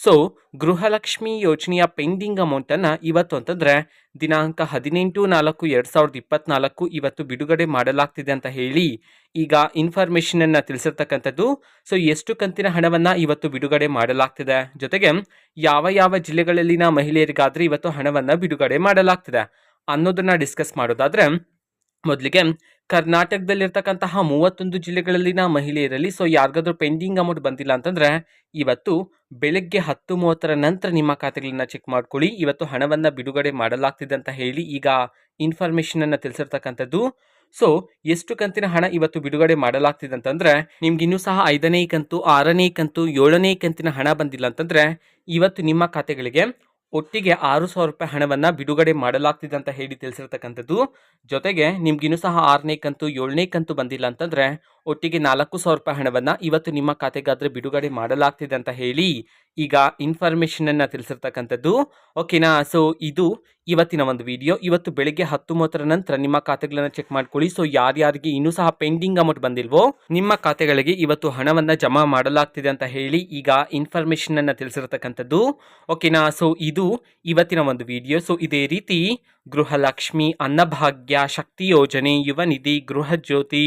So Gruhalakshmi ಯೋಜನೆಯ pending ಅಮೌಂಟನ್ನು ಇವತ್ತು ಅಂತಂದರೆ, ದಿನಾಂಕ ಹದಿನೆಂಟು ನಾಲ್ಕು ಎರಡು ಸಾವಿರದ ಇಪ್ಪತ್ನಾಲ್ಕು ಇವತ್ತು ಬಿಡುಗಡೆ ಮಾಡಲಾಗ್ತಿದೆ ಅಂತ ಹೇಳಿ ಈಗ ಇನ್ಫಾರ್ಮೇಷನನ್ನು ತಿಳಿಸಿರ್ತಕ್ಕಂಥದ್ದು. ಸೊ ಎಷ್ಟು ಕಂತಿನ ಹಣವನ್ನು ಇವತ್ತು ಬಿಡುಗಡೆ ಮಾಡಲಾಗ್ತಿದೆ? ಜೊತೆಗೆ ಯಾವ ಯಾವ ಜಿಲ್ಲೆಗಳಲ್ಲಿನ ಮಹಿಳೆಯರಿಗಾದರೆ ಇವತ್ತು ಹಣವನ್ನು ಬಿಡುಗಡೆ ಮಾಡಲಾಗ್ತಿದೆ ಅನ್ನೋದನ್ನು ಡಿಸ್ಕಸ್ ಮಾಡೋದಾದರೆ, ಮೊದಲಿಗೆ ಕರ್ನಾಟಕದಲ್ಲಿರ್ತಕ್ಕಂತಹ ಮೂವತ್ತೊಂದು ಜಿಲ್ಲೆಗಳಲ್ಲಿನ ಮಹಿಳೆಯರಲ್ಲಿ ಸೊ ಯಾರಿಗಾದ್ರೂ ಪೆಂಡಿಂಗ್ ಅಮೌಂಟ್ ಬಂದಿಲ್ಲ ಅಂತಂದರೆ ಇವತ್ತು ಬೆಳಗ್ಗೆ ಹತ್ತು ಮೂವತ್ತರ ನಂತರ ನಿಮ್ಮ ಖಾತೆಗಳನ್ನ ಚೆಕ್ ಮಾಡ್ಕೊಳ್ಳಿ. ಇವತ್ತು ಹಣವನ್ನು ಬಿಡುಗಡೆ ಮಾಡಲಾಗ್ತಿದೆ ಅಂತ ಹೇಳಿ ಈಗ ಇನ್ಫಾರ್ಮೇಷನನ್ನು ತಿಳಿಸಿರ್ತಕ್ಕಂಥದ್ದು. ಸೊ ಎಷ್ಟು ಕಂತಿನ ಹಣ ಇವತ್ತು ಬಿಡುಗಡೆ ಮಾಡಲಾಗ್ತಿದೆ ಅಂತಂದರೆ ನಿಮ್ಗೆ ಇನ್ನೂ ಸಹ ಐದನೇ ಕಂತು, ಆರನೇ ಕಂತು, ಏಳನೇ ಕಂತಿನ ಹಣ ಬಂದಿಲ್ಲ ಅಂತಂದರೆ ಇವತ್ತು ನಿಮ್ಮ ಖಾತೆಗಳಿಗೆ ಒಟ್ಟಿಗೆ ಆರು ಸಾವಿರ ರೂಪಾಯಿ ಹಣವನ್ನು ಬಿಡುಗಡೆ ಮಾಡಲಾಗ್ತಿದೆ ಅಂತ ಹೇಳಿ ತಿಳಿಸಿರ್ತಕ್ಕಂಥದ್ದು. ಜೊತೆಗೆ ನಿಮ್ಗಿನ್ನೂ ಸಹ ಆರನೇ ಕಂತು, ಏಳನೇ ಕಂತು ಬಂದಿಲ್ಲ ಅಂತಂದರೆ ಒಟ್ಟಿಗೆ ನಾಲ್ಕು ಸಾವಿರ ರೂಪಾಯಿ ಹಣವನ್ನು ಇವತ್ತು ನಿಮ್ಮ ಖಾತೆಗಾದರೆ ಬಿಡುಗಡೆ ಮಾಡಲಾಗ್ತಿದೆ ಅಂತ ಹೇಳಿ ಈಗ ಇನ್ಫಾರ್ಮೇಷನನ್ನು ತಿಳಿಸಿರ್ತಕ್ಕಂಥದ್ದು. ಓಕೆನಾ ಸೊ ಇದು ಇವತ್ತಿನ ಒಂದು ವಿಡಿಯೋ ಇವತ್ತು ಬೆಳಿಗ್ಗೆ ಹತ್ತು ಮೂವತ್ತರ ನಂತರ ನಿಮ್ಮ ಖಾತೆಗಳನ್ನು ಚೆಕ್ ಮಾಡ್ಕೊಳ್ಳಿ. ಸೊ ಯಾರ್ಯಾರಿಗೆ ಇನ್ನೂ ಸಹ ಪೆಂಡಿಂಗ್ ಅಮೌಂಟ್ ಬಂದಿಲ್ವೋ, ನಿಮ್ಮ ಖಾತೆಗಳಿಗೆ ಇವತ್ತು ಹಣವನ್ನು ಜಮಾ ಮಾಡಲಾಗ್ತಿದೆ ಅಂತ ಹೇಳಿ ಈಗ ಇನ್ಫಾರ್ಮೇಷನನ್ನು ತಿಳಿಸಿರ್ತಕ್ಕಂಥದ್ದು. ಓಕೆನಾ ಸೊ ಇದು ಇವತ್ತಿನ ಒಂದು ವಿಡಿಯೋ ಸೊ ಇದೇ ರೀತಿ ಗೃಹಲಕ್ಷ್ಮಿ ಅನ್ನಭಾಗ್ಯ ಶಕ್ತಿ ಯೋಜನೆ ಯುವ ನಿಧಿ ಗೃಹ ಜ್ಯೋತಿ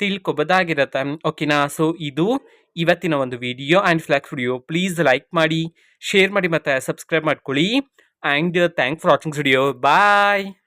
ತಿಳ್ಕೊಬೋದಾಗಿರುತ್ತೆ. ಓಕೆನಾ ಸೊ ಇದು ಇವತ್ತಿನ ಒಂದು video and vlog video please like ಮಾಡಿ ಶೇರ್ ಮಾಡಿ ಮತ್ತು ಸಬ್ಸ್ಕ್ರೈಬ್ ಮಾಡ್ಕೊಳ್ಳಿ. And thank for watching video bye